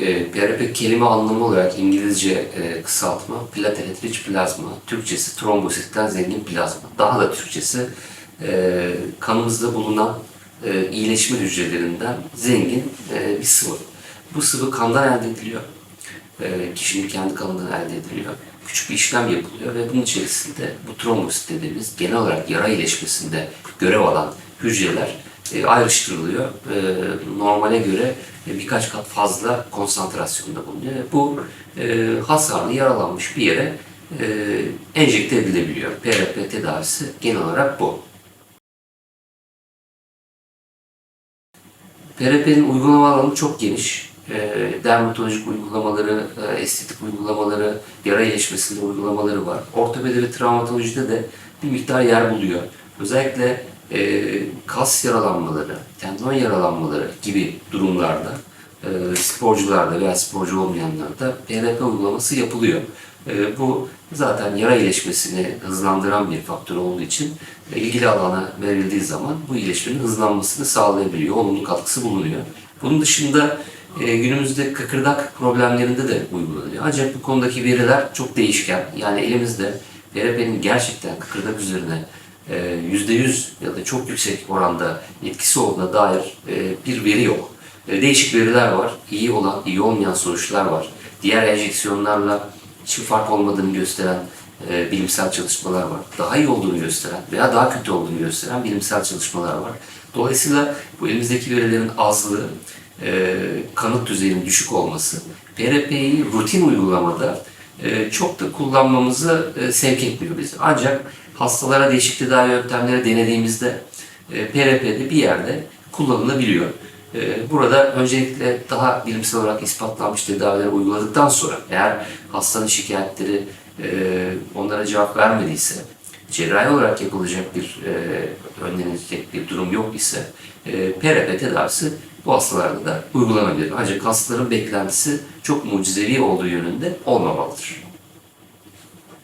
E, PRP kelime anlamı olarak İngilizce e, kısaltma platelet plazma, Türkçesi trombositten zengin plazma. Daha da Türkçesi e, kanımızda bulunan e, iyileşme hücrelerinden zengin e, bir sıvı. Bu sıvı kandan elde ediliyor. E, kişinin kendi kanından elde ediliyor. Küçük bir işlem yapılıyor ve bunun içerisinde bu trombosit dediğimiz genel olarak yara iyileşmesinde görev alan hücreler ayrıştırılıyor. E, normale göre e, birkaç kat fazla konsantrasyonda bulunuyor. Bu e, hasarlı, yaralanmış bir yere e, enjekte edilebiliyor. PRP tedavisi genel olarak bu. PRP'nin uygulama alanı çok geniş. E, dermatolojik uygulamaları, e, estetik uygulamaları, yara iyileşmesinde uygulamaları var. Ortopedi ve travmatolojide de bir miktar yer buluyor. Özellikle e, kas yaralanmaları, tendon yaralanmaları gibi durumlarda e, sporcularda veya sporcu olmayanlarda PRP uygulaması yapılıyor. E, bu zaten yara iyileşmesini hızlandıran bir faktör olduğu için e, ilgili alana verildiği zaman bu iyileşmenin hızlanmasını sağlayabiliyor, olumlu katkısı bulunuyor. Bunun dışında e, günümüzde kıkırdak problemlerinde de uygulanıyor. Ancak bu konudaki veriler çok değişken. Yani elimizde PRP'nin gerçekten kıkırdak üzerine %100 ya da çok yüksek oranda etkisi olduğuna dair e, bir veri yok. E, Değişik veriler var. İyi olan, iyi olmayan sonuçlar var. Diğer enjeksiyonlarla hiçbir fark olmadığını gösteren e, bilimsel çalışmalar var. Daha iyi olduğunu gösteren veya daha kötü olduğunu gösteren bilimsel çalışmalar var. Dolayısıyla bu elimizdeki verilerin azlığı, e, kanıt düzeyinin düşük olması, PRP'yi rutin uygulamada e, çok da kullanmamızı e, sevk etmiyor bizi. Ancak hastalara değişik tedavi yöntemleri denediğimizde e, PRP'de bir yerde kullanılabiliyor. E, Burada öncelikle daha bilimsel olarak ispatlanmış tedavileri uyguladıktan sonra eğer hastanın şikayetleri e, onlara cevap vermediyse, cerrahi olarak yapılacak bir e, önlenecek bir durum yok ise e, PRP tedavisi bu hastalarda da uygulanabilir. Ancak hastaların beklentisi çok mucizevi olduğu yönünde olmamalıdır.